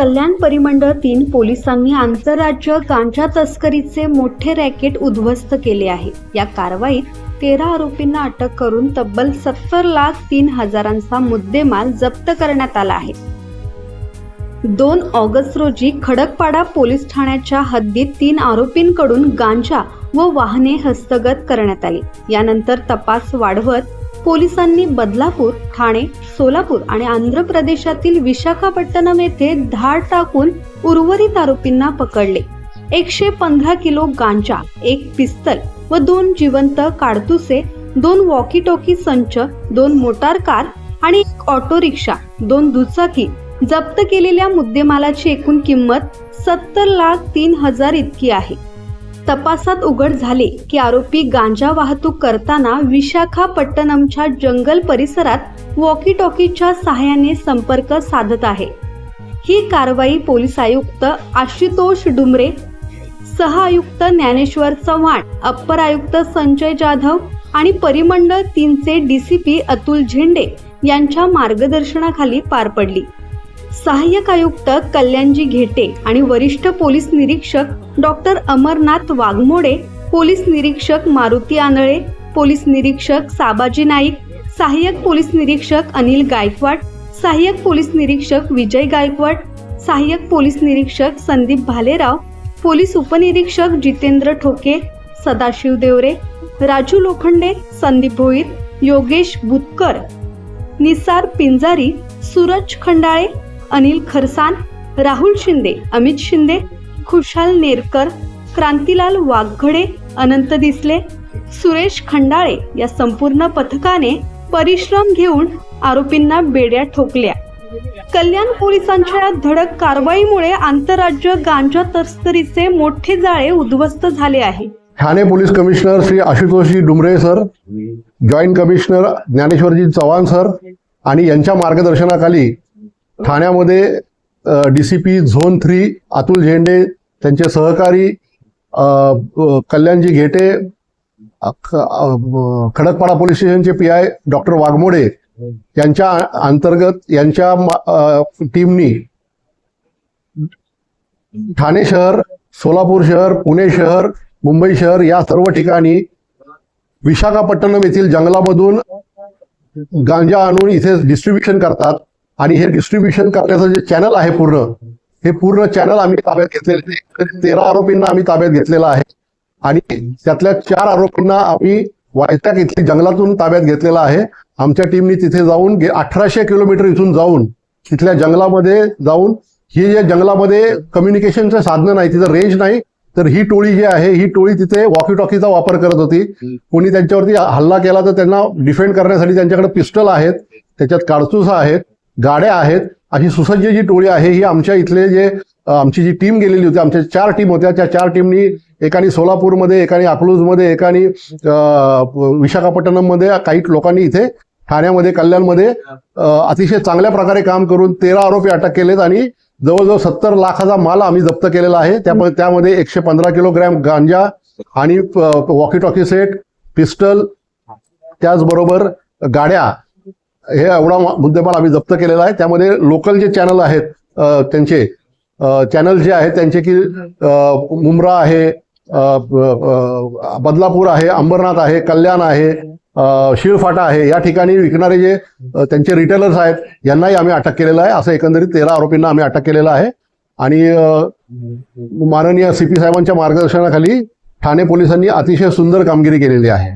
कल्याण परिमंडळ तीन पोलिसांनी आंतरराज्य गांजा तस्करीचे मोठे रॅकेट उद्ध्वस्त केले आहे. या कारवाईत तेरा आरोपींना अटक करून तब्बल सत्तर लाख तीन हजारांचा मुद्देमाल जप्त करण्यात आला आहे. दोन ऑगस्ट रोजी खडकपाडा पोलीस ठाण्याच्या हद्दीत तीन आरोपींकडून गांजा व वाहने हस्तगत करण्यात आली. यानंतर तपास वाढवत पोलिसांनी बदलापूर ठाणे सोलापूर आणि आंध्र प्रदेशातील विशाखापट्टणम येथे धाड टाकून उर्वरित आरोपींना पकडले. एकशे पंधरा किलो गांजा एक पिस्तल व दोन जिवंत काडतुसे दोन वॉकी टॉकी संच दोन मोटार कार आणि एक ऑटो रिक्षा दोन दुचाकी जप्त केलेल्या मुद्देमालाची एकूण किंमत सत्तर लाख तीन हजार इतकी आहे. तपासात उघड झाले की आरोपी गांजा वाहतूक करताना विशाखापट्टणमच्या जंगल परिसरात वॉकी टॉकीच्या सहाय्याने संपर्क साधत आहे. ही कारवाई पोलीस आयुक्त आशुतोष डुमरे सह आयुक्त ज्ञानेश्वर चव्हाण अप्पर आयुक्त संजय जाधव आणि परिमंडळ तीनचे डीसीपी अतुल झेंडे यांच्या मार्गदर्शनाखाली पार पडली. सहाय्यक आयुक्त कल्याणजी घेटे आणि वरिष्ठ पोलीस निरीक्षक डॉक्टर अमरनाथ वाघमोडे पोलीस निरीक्षक मारुती आंधळे पोलीस निरीक्षक साबाजी नाईक सहाय्यक पोलीस निरीक्षक अनिल गायकवाड सहाय्यक पोलीस निरीक्षक विजय गायकवाड सहाय्यक पोलीस निरीक्षक संदीप भालेराव पोलीस उपनिरीक्षक जितेंद्र ठोके सदाशिव देवरे राजू लोखंडे संदीप भोईर योगेश बुतकर निसार पिंजारी सूरज खंडाळे अनिल खरसान राहुल शिंदे अमित शिंदे खुशाल नेरकर क्रांतीलाल वाघघडे अनंत दिसले सुरेश खंडाळे या संपूर्ण पथकाने परिश्रम घेऊन आरोपींना बेड्या ठोकल्या. कल्याण पोलिसांच्या या धडक कारवाईमुळे आंतरराज्य गांजा तस्करीचे मोठे जाळे उद्ध्वस्त झाले आहे. Thane police commissioner Shri Ashutoshji Dumre sir joint commissioner Dnyaneshwarji Chavan sir आणि यांच्या मार्गदर्शनाखाली ठाण्यामध्ये D C P zone three Atul Zende त्यांचे सहकारी कल्याणजी घेटे खडकपाडा पोलीस स्टेशनचे पी आय डॉक्टर वाघमोडे यांच्या अंतर्गत यांच्या टीमनी ठाणे शहर सोलापूर शहर पुणे शहर मुंबई शहर या सर्व ठिकाणी विशाखापट्टणम येथील जंगलामधून गांजा आणून इथे डिस्ट्रीब्युशन करतात. आणि हे डिस्ट्रीब्युशन करण्याचं जे चॅनल आहे पूर्ण हे पूर्ण चॅनल आम्ही ताब्यात घेतलेले आहे. तेरा आरोपींना आम्ही ताब्यात घेतलेला आहे. आणि त्यातल्या चार आरोपींना आम्ही वायटॅक इथली जंगलातून ताब्यात घेतलेला आहे. आमच्या टीमनी तिथे जाऊन अठराशे किलोमीटर इथून जाऊन तिथल्या जंगलामध्ये जाऊन ही जे जंगलामध्ये कम्युनिकेशनचं साधनं नाही तिथं रेंज नाही तर ही टोळी जी आहे ही टोळी तिथे वॉकी टॉकीचा वापर करत होती. कोणी त्यांच्यावरती हल्ला केला तर त्यांना डिफेंड करण्यासाठी त्यांच्याकडे पिस्टल आहेत त्याच्यात काडतूस आहेत गाड्या आहेत अशी सुसज्ज जी टोळी आहे ही आमच्या इथले जे आमची जी टीम गेलेली होती आमच्या चार टीम होत्या. त्या चार टीमनी एकाने सोलापूरमध्ये एकाने अकलूजमध्ये एकाने विशाखापट्टणममध्ये काही लोकांनी इथे ठाण्यामध्ये कल्याणमध्ये अतिशय चांगल्या प्रकारे काम करून तेरा आरोपी अटक केलेत आणि जवळजवळ सत्तर लाखाचा माल आम्ही जप्त केलेला आहे. त्यामध्ये त्यामध्ये एकशे पंधरा किलोग्रॅम गांजा आणि वॉकी टॉकी सेट पिस्टल त्याचबरोबर गाड्या हे एवढा मुद्देमाल आम्ही जप्त केलेला आहे. त्यामध्ये लोकल जे चॅनल आहेत त्यांचे चॅनल जे आहेत त्यांचे की मुंब्रा आहे बदलापूर आहे अंबरनाथ आहे कल्याण आहे शिळफाटा आहे या ठिकाणी विकणारे जे त्यांचे रिटेलर्स आहेत यांनाही आम्ही अटक केलेलं आहे. असं एकंदरीत तेरा आरोपींना आम्ही अटक केलेलं आहे. आणि माननीय सी पी साहेबांच्या मार्गदर्शनाखाली ठाणे पोलिसांनी अतिशय सुंदर कामगिरी केलेली आहे.